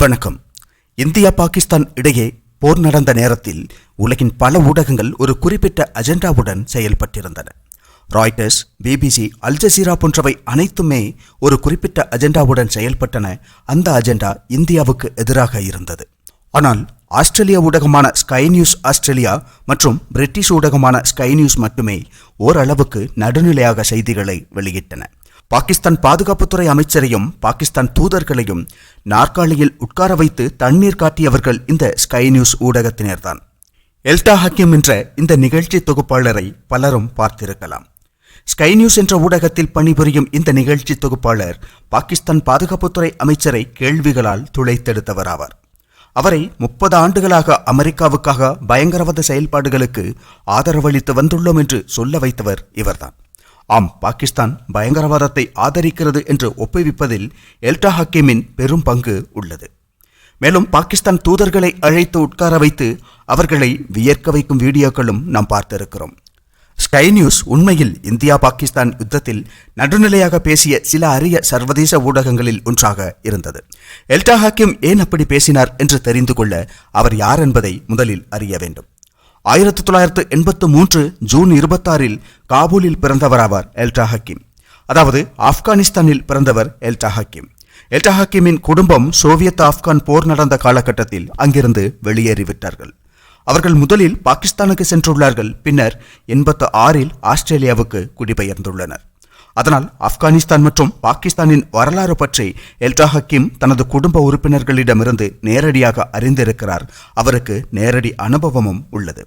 வணக்கம். இந்தியா பாகிஸ்தான் இடையே போர் நடந்த நேரத்தில் உலகின் பல ஊடகங்கள் ஒரு குறிப்பிட்ட அஜெண்டாவுடன் செயல்பட்டிருந்தன. ராய்டர்ஸ் பிபிசி அல் ஜசீரா போன்றவை அனைத்துமே ஒரு குறிப்பிட்ட அஜெண்டாவுடன் செயல்பட்டன. அந்த அஜெண்டா இந்தியாவுக்கு எதிராக இருந்தது. ஆனால் ஆஸ்திரேலிய ஊடகமான ஸ்கை நியூஸ் ஆஸ்திரேலியா மற்றும் பிரிட்டிஷ் ஊடகமான ஸ்கை நியூஸ் மட்டுமே ஓரளவுக்கு நடுநிலையாக செய்திகளை வெளியிட்டன. பாகிஸ்தான் பாதுகாப்புத்துறை அமைச்சரையும் பாகிஸ்தான் தூதர்களையும் நாற்காலியில் உட்கார வைத்து தண்ணீர் காட்டியவர்கள் இந்த ஸ்கை நியூஸ் ஊடகத்தினர்தான். எல்டா ஹக்கீம் என்ற இந்த நிகழ்ச்சி தொகுப்பாளரை பலரும் பார்த்திருக்கலாம். ஸ்கை நியூஸ் என்ற ஊடகத்தில் பணிபுரியும் இந்த நிகழ்ச்சி தொகுப்பாளர் பாகிஸ்தான் பாதுகாப்புத்துறை அமைச்சரை கேள்விகளால் துளைத்தெடுத்தவராவார். அவரை முப்பது ஆண்டுகளாக அமெரிக்காவுக்காக பயங்கரவாத செயல்பாடுகளுக்கு ஆதரவளித்து வந்துள்ளோம் என்று சொல்ல வைத்தவர் இவர்தான். ஆம் பாகிஸ்தான் பயங்கரவாதத்தை ஆதரிக்கிறது என்று ஒப்புவிப்பதில் எல்டா ஹக்கீமின் பெரும் பங்கு உள்ளது. மேலும் பாகிஸ்தான் தூதர்களை அழைத்து உட்கார வைத்து அவர்களை வியர்க்க வைக்கும் வீடியோக்களும் நாம் பார்த்திருக்கிறோம். ஸ்கை நியூஸ் உண்மையில் இந்தியா பாகிஸ்தான் யுத்தத்தில் நடுநிலையாக பேசிய சில அரிய சர்வதேச ஊடகங்களில் ஒன்றாக இருந்தது. எல்டா ஹக்கீம் ஏன் அப்படி பேசினார் என்று தெரிந்து கொள்ள அவர் யார் என்பதை முதலில் அறிய வேண்டும். ஆயிரத்தி தொள்ளாயிரத்து எண்பத்து மூன்று ஜூன் இருபத்தாறில் காபூலில் பிறந்தவராவார் எல்டா ஹக்கீம். அதாவது ஆப்கானிஸ்தானில் பிறந்தவர் எல்டா ஹக்கீம். எல்டா ஹக்கீமின் குடும்பம் சோவியத் ஆப்கான் போர் நடந்த காலகட்டத்தில் அங்கிருந்து வெளியேறிவிட்டார்கள். அவர்கள் முதலில் பாகிஸ்தானுக்கு சென்றுள்ளார்கள். பின்னர் எண்பத்து ஆறில் ஆஸ்திரேலியாவுக்கு குடிபெயர்ந்துள்ளனர். அதனால் ஆப்கானிஸ்தான் மற்றும் பாகிஸ்தானின் வரலாறு பற்றி எல்டா ஹக்கீம் தனது குடும்ப உறுப்பினர்களிடமிருந்து நேரடியாக அறிந்திருக்கிறார். அவருக்கு நேரடி அனுபவமும் உள்ளது.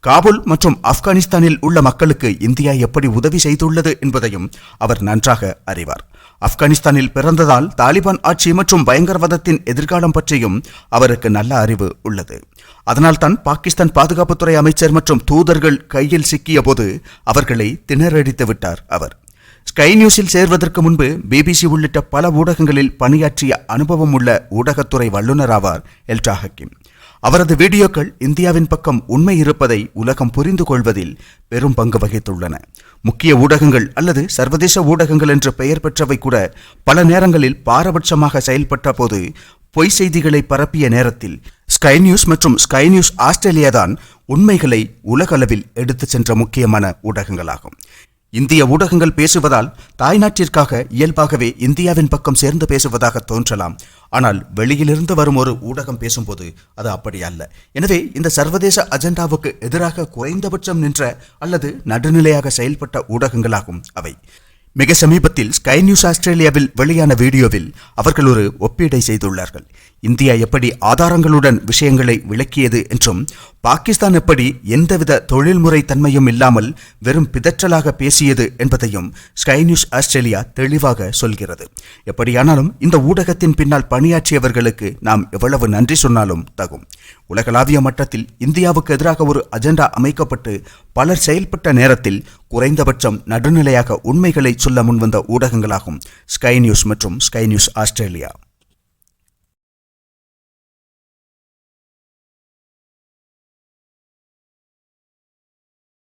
காபூல் மற்றும் ஆப்கானிஸ்தானில் உள்ள மக்களுக்கு இந்தியா எப்படி உதவி செய்துள்ளது என்பதையும் அவர் நன்றாக அறிவார். ஆப்கானிஸ்தானில் பிறந்ததால் தாலிபான் ஆட்சி மற்றும் பயங்கரவாதத்தின் எதிர்காலம் பற்றியும் அவருக்கு நல்ல அறிவு உள்ளது. அதனால்தான் பாகிஸ்தான் பாதுகாப்புத்துறை அமைச்சர் மற்றும் தூதர்கள் கையில் சிக்கிய போது அவர்களை திணறடித்து விட்டார் அவர். ஸ்கை நியூஸில் சேர்வதற்கு முன்பு பிபிசி உள்ளிட்ட பல ஊடகங்களில் பணியாற்றிய அனுபவம் உள்ள ஊடகத்துறை வல்லுநராவார் எல்டா ஹக்கிம் அவரது வீடியோக்கள் இந்தியாவின் பக்கம் உண்மை இருப்பதை உலகம் புரிந்து கொள்வதில் பெரும் பங்கு வகித்துள்ளன. முக்கிய ஊடகங்கள் அல்லது சர்வதேச ஊடகங்கள் என்று பெயர் பெற்றவை கூட பல நேரங்களில் பாரபட்சமாக செயல்பட்ட போது பொய் செய்திகளை பரப்பிய நேரத்தில் ஸ்கை நியூஸ் மற்றும் ஸ்கை நியூஸ் ஆஸ்திரேலியா தான் உண்மைகளை உலகளவில் எடுத்துச் சென்ற முக்கியமான ஊடகங்களாகும். இந்திய ஊடகங்கள் பேசுவதால் தாய்நாட்டிற்காக இயல்பாகவே இந்தியாவின் பக்கம் சேர்ந்து பேசுவதாக தோன்றலாம். ஆனால் வெளியிலிருந்து வரும் ஒரு ஊடகம் பேசும்போது அது அப்படி அல்ல. எனவே இந்த சர்வதேச அஜெண்டாவுக்கு எதிராக குறைந்தபட்சம் நின்ற அல்லது நடுநிலையாக செயல்பட்ட ஊடகங்களாகும் அவை. மிக சமீபத்தில் ஸ்கை நியூஸ் ஆஸ்திரேலியாவில் வெளியான வீடியோவில் அவர்கள் ஒரு ஒப்பீடை செய்துள்ளார்கள். இந்தியா எப்படி ஆதாரங்களுடன் விஷயங்களை விளக்கியது என்றும் பாகிஸ்தான் எப்படி எந்தவித தொழில்முறை தன்மையும் இல்லாமல் வெறும் பிதற்றலாக பேசியது என்பதையும் ஸ்கை நியூஸ் ஆஸ்திரேலியா தெளிவாக சொல்கிறது. எப்படியானாலும் இந்த ஊடகத்தின் பின்னால் பணியாற்றியவர்களுக்கு நாம் எவ்வளவு நன்றி சொன்னாலும் தகும். உலகளாவிய மட்டத்தில் இந்தியாவுக்கு எதிராக ஒரு அஜெண்டா அமைக்கப்பட்டு பலர் செயல்பட்ட நேரத்தில் குறைந்தபட்சம் நடுநிலையாக உண்மைகளை சொல்ல முன்வந்த ஊடகங்களாகும் ஸ்கை நியூஸ் மற்றும் ஸ்கை நியூஸ் ஆஸ்திரேலியா.